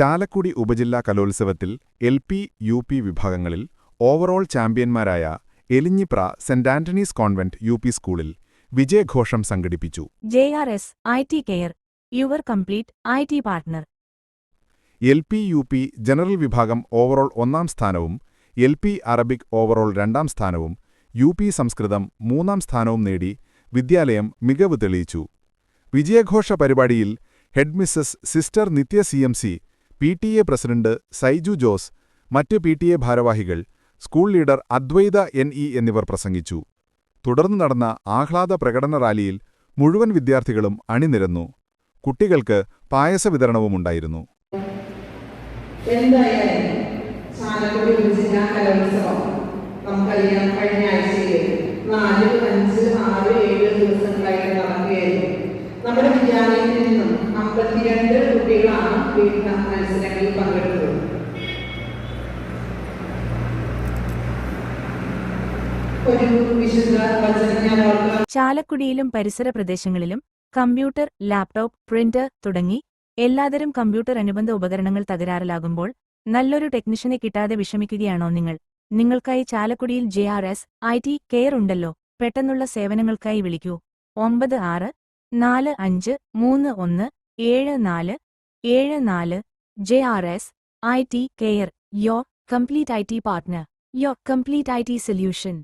ചാലക്കുടി ഉപജില്ലാ കലോത്സവത്തിൽ L P U P വിഭാഗങ്ങളിൽ ഓവറോൾ ചാമ്പ്യന്മാരായ Elinjipra saint Antony's convent U P സ്കൂളിൽ വിജയഘോഷം സംഘടിപ്പിച്ചു. J R S I T care your complete I T partner. L P U P general വിഭാഗം overall ഒന്നാം സ്ഥാനവും എൽ പി അറബിക് ഓവറോൾ രണ്ടാം സ്ഥാനവും യു പി സംസ്കൃതം മൂന്നാം സ്ഥാനവും നേടി വിദ്യാലയം മികവ് തെളിയിച്ചു. വിജയഘോഷ പരിപാടിയിൽ headmistress sister Nithya C M C P T A president Saiju Jose മറ്റ് പി ടി എ ഭാരവാഹികൾ school leader Advaitha N E എന്നിവർ പ്രസംഗിച്ചു. തുടർന്ന് നടന്ന ആഹ്ലാദ പ്രകടന റാലിയിൽ മുഴുവൻ വിദ്യാർത്ഥികളും അണിനിരന്നു. കുട്ടികൾക്ക് പായസ വിതരണവുമുണ്ടായിരുന്നു ഉണ്ടായിരുന്നു. കഴിഞ്ഞ നാല് ആറ് ഏഴ് നടക്കുകയായിരുന്നു. നമ്മുടെ വിദ്യാലയത്തിൽ നിന്നും അമ്പത്തിരണ്ട് വിവിധ മത്സരങ്ങളിൽ പങ്കെടുത്തു ചാലക്കുടിയിലും പരിസര പ്രദേശങ്ങളിലും കമ്പ്യൂട്ടർ ലാപ്ടോപ്പ് പ്രിന്റർ തുടങ്ങി എല്ലാതരം കമ്പ്യൂട്ടർ അനുബന്ധ ഉപകരണങ്ങൾ തകരാറിലാകുമ്പോൾ നല്ലൊരു ടെക്നീഷ്യനെ കിട്ടാതെ വിഷമിക്കുകയാണോ നിങ്ങൾ? നിങ്ങൾക്കായി ചാലക്കുടിയിൽ J R S I T care ഉണ്ടല്ലോ. പെട്ടെന്നുള്ള സേവനങ്ങൾക്കായി വിളിക്കൂ. ഒമ്പത് ആറ് നാല് അഞ്ച് മൂന്ന് ഒന്ന് ഏഴ് നാല് ഏഴ് നാല് J R S I T care your complete I T partner your complete I T solution.